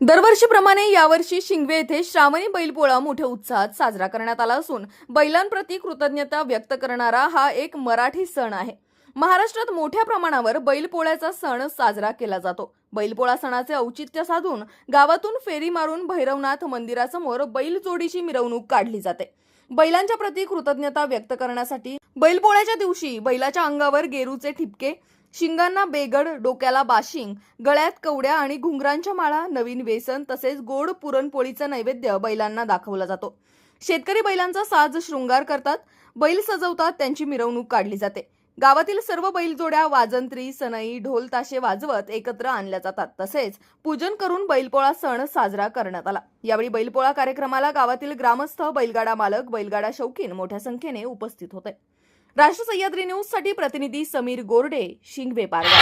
दरवर्षीप्रमाणे यावर्षी शिंगवे येथे श्रावणी बैलपोळा मोठ्या उत्साहात साजरा करण्यात आला असून बैलांप्रती कृतज्ञता व्यक्त करणारा हा एक मराठी सण आहे. महाराष्ट्रात मोठ्या प्रमाणावर बैलपोळ्याचा सण साजरा केला जातो. बैलपोळा सणाचे औचित्य साधून गावातून फेरी मारून भैरवनाथ मंदिरासमोर बैलजोडीची मिरवणूक काढली जाते. बैलांच्या प्रती कृतज्ञता व्यक्त करण्यासाठी बैलपोळ्याच्या दिवशी बैलाच्या अंगावर गेरूचे ठिपके शिंगांना बेगड डोक्याला बाशिंग गळ्यात कवड्या आणि घुंगरांच्या माळा नवीन वेसन तसेच गोड पुरणपोळीचा नैवेद्य बैलांना दाखवला जातो. शेतकरी बैलांचा साज शृंगार करतात बैल सजवतात त्यांची मिरवणूक काढली जाते. गावातील सर्व बैलजोड्या वाजंत्री सनई ढोल ताशे वाजवत एकत्र आणल्या जातात. तसेच पूजन करून बैलपोळा सण साजरा करण्यात आला. यावेळी बैलपोळा कार्यक्रमाला गावातील ग्रामस्थ बैलगाडा मालक बैलगाडा शौकीन मोठ्या संख्येने उपस्थित होते. राष्ट्र सह्याद्री न्यूजसाठी प्रतिनिधी समीर गोरडे शिंगवे पारवा